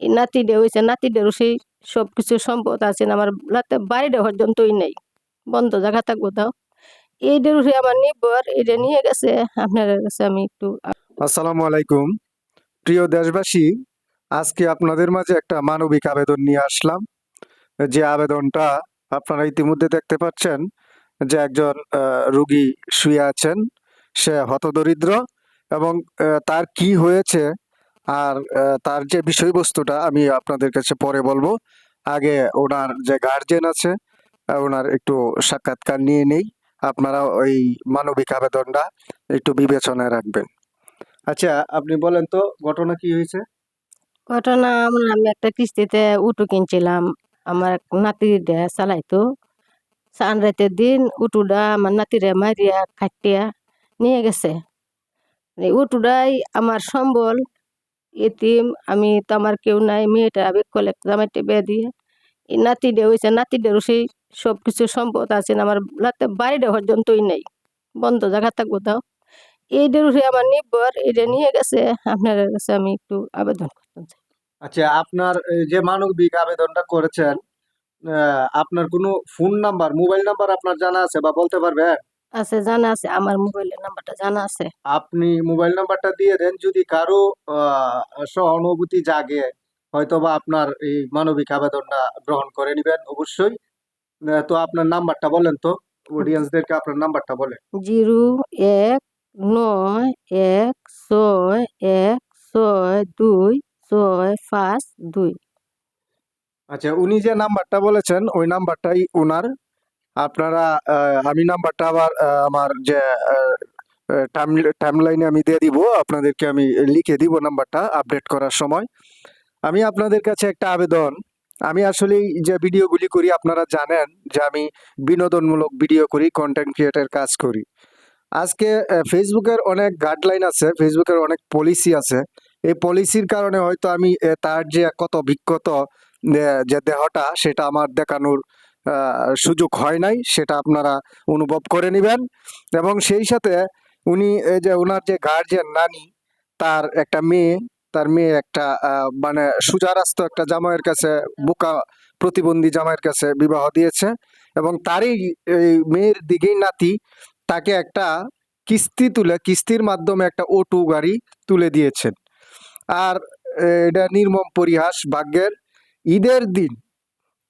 নাতিটা হয়েছে নাতিটারও সেই সব কিছু সম্পদ আছে আমার লাতে বাড়িটা পর্যন্তই নেই। বন্ধ জায়গা থাকব তাও। এইটার উপরে আমার নির্ভর এটা নিয়ে গেছে, আপনার কাছে আমি একটু আসসালামু আলাইকুম। প্রিয় দেশবাসী, আজকে আপনাদের মাঝে একটা মানবিক আবেদন নিয়ে আসলাম। যে আবেদনটা আপনারা ইতিমধ্যে দেখতে পাচ্ছেন যে একজন রুগী শুয়ে আছেন। সে হতদরিদ্র এবং তার কি হয়েছে আর তার যে বিষয়বস্তুটা আমি আপনাদের কাছে পরে বলব। আগে ওনার যে গার্জেন আছে ওনার একটু সাক্ষাৎকার নিয়ে নেই। আপনারা ওই মানবিক আবেদনটা একটু বিবেচনায় রাখবেন। আচ্ছা আপনি বলেন তো, ঘটনা কি হয়েছে? ঘটনা আমি একটা কিস্তিতে উটু কিনছিলাম। আমার নাতিটা চালাইতো। সান রাতের দিন উটুটা আমার নাতিরে মারিয়া কাটিয়া নিয়ে গেছে। এই উটুটাই আমার সম্বল এতিম, আমি তো আমার কেউ নাই, মেয়েটা আবেগ কলে জামাইতে বিয়ে দিয়ে। এই নাতিটা হয়েছে নাতিটারও সেই সব কিছু সম্পদ আছে আমার লাতে বাড়িটা পর্যন্তই নেই। বন্ধ জায়গা থাকব তাও। এইটার উপরে আমার নির্ভর এটা নিয়ে গেছে আপনার কাছে আমি একটু আবেদন করতে চাই। আচ্ছা আপনার এই যে মানবিক আবেদনটা করেছেন আপনার কোনো ফোন নাম্বার, মোবাইল নাম্বার আপনার জানা আছে বা বলতে পারবেন? আছে জানা আছে আমার মোবাইলের নাম্বারটা জানা আছে। আপনি মোবাইল নাম্বারটা দিয়ে দেন যদি কারও আহ, সহানুভূতি জাগে হয়তো বা আপনার এই মানবিক আবেদনটা গ্রহণ করে নেবেন অবশ্যই। আহ, তো আপনার নাম্বারটা বলেন তো অডিয়েন্সদেরকে আপনার নাম্বারটা বলেন। জিরো এক নয় এক ছয় এক ছয় দুই ছয় পাঁচ দুই। আচ্ছা উনি যে নাম্বারটা বলেছেন ওই নাম্বারটাই ওনার আপনারা আমি নাম্বারটা আবার আমার যে টাইম টাইমলাইনে আমি দিয়ে দিব, আপনাদেরকে আমি লিখে দিব নাম্বারটা আপডেট করার সময়। আমি আপনাদের কাছে একটা আবেদন। আমি আসলেই যে ভিডিওগুলি করি, আপনারা জানেন যে আমি বিনোদনমূলক ভিডিও করি কন্টেন্ট ক্রিয়েটের কাজ করি। আজকে ফেসবুকের অনেক গাইডলাইন আছে ফেসবুকের অনেক পলিসি আছে। এই পলিসির কারণে হয়তো আমি তার যে কত বিক্ষত যে দেহটা, সেটা আমার দেখানোর সুযোগ হয় নাই, সেটা আপনারা অনুভব করে নেবেন। এবং সেই সাথে উনি এই যে ওনার যে গার্জিয়ান নানি, তার একটা মেয়ে, তার মেয়ে একটা মানে সুজারাস্ত একটা জামাইয়ের কাছে বোকা প্রতিবন্ধী জামাইয়ের কাছে বিবাহ দিয়েছে। এবং তারই মেয়ের দিকেই নাতি তাকে একটা কিস্তি তুলে, কিস্তির মাধ্যমে একটা অটো গাড়ি তুলে দিয়েছেন। আর এটা নির্মম পরিহাস ভাগ্যের। ঈদের দিন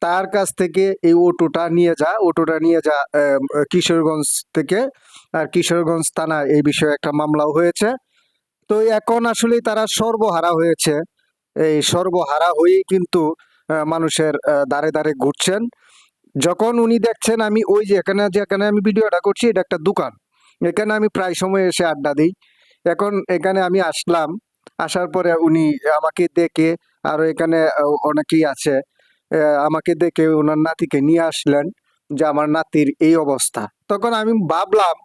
তার কাছ থেকে এই অটোটা নিয়ে যা, অটোটা নিয়ে যা কিশোরগঞ্জ থেকে। আর কিশোরগঞ্জ থানায় এই বিষয়ে একটা মামলাও হয়েছে। তো এখন আসলে তারা সর্বহারা হয়েছে। এই সর্বহারা হয়েই কিন্তু মানুষের দাঁড়ে দাঁড়ে ঘুরছেন। যখন উনি দেখছেন আমি ওই যে এখানে, যেখানে আমি ভিডিওটা করছি, এটা একটা দোকান। এখানে আমি প্রায় সময় এসে আড্ডা দিই। এখন এখানে আমি আসলাম। আসার পরে উনি আমাকে দেখে আর এখানে অনেকেই আছে। আমাকে দেখে ওনার নাতিকে নিয়ে আসলেন যে আমার নাতির এই অবস্থা। তখন আমি ভাবলাম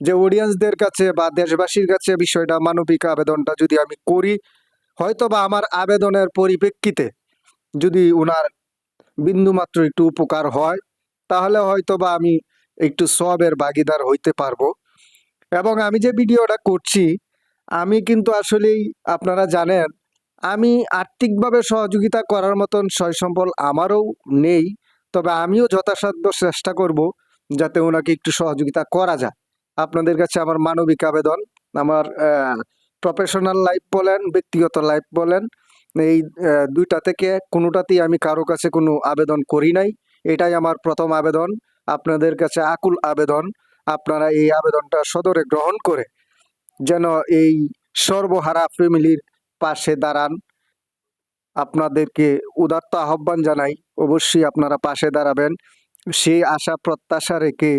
যে অডিয়েন্সদের কাছে বা দেশবাসীর কাছে বিষয়টা, মানবিক আবেদনটা যদি আমি করি হয়তো বা আমার আবেদনের পরিপ্রেক্ষিতে যদি ওনার বিন্দুমাত্র একটু উপকার হয়, তাহলে হয়তো বা আমি একটু সবের ভাগিদার হইতে পারব। এবং আমি যে ভিডিওটা করছি, আমি কিন্তু আসলেই আপনারা জানেন আমি আর্থিকভাবে সহযোগিতা করার মতন সয় সম্বল আমারও নেই, তবে আমিও যথাসাধ্য চেষ্টা করব যাতে ওনাকে একটু সহযোগিতা করা যায়। আপনাদের কাছে আমার মানবিক আবেদন, আমার প্রফেশনাল লাইফ বলেন, ব্যক্তিগত লাইফ বলেন, এই দুইটা থেকে কোনোটাতেই আমি কারও কাছে কোনো আবেদন করি নাই। এটাই আমার প্রথম আবেদন, আপনাদের কাছে আকুল আবেদন, আপনারা এই আবেদনটা সদরে গ্রহণ করে যেন এই সর্বহারা ফ্যামিলির পাশে দাঁড়ান। আপনাদেরকে উদাত্ত আহ্বান জানাই। অবশ্যই আপনারা পাশে দাঁড়াবেন। সেই আশা, প্রত্যাশা রেখে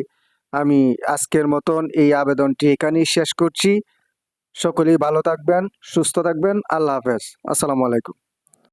আমি আজকের মতন এই আবেদনটি এখানেই শেষ করছি। সকলেই ভালো থাকবেন, সুস্থ থাকবেন। আল্লাহ হাফেজ। আসসালামু আলাইকুম।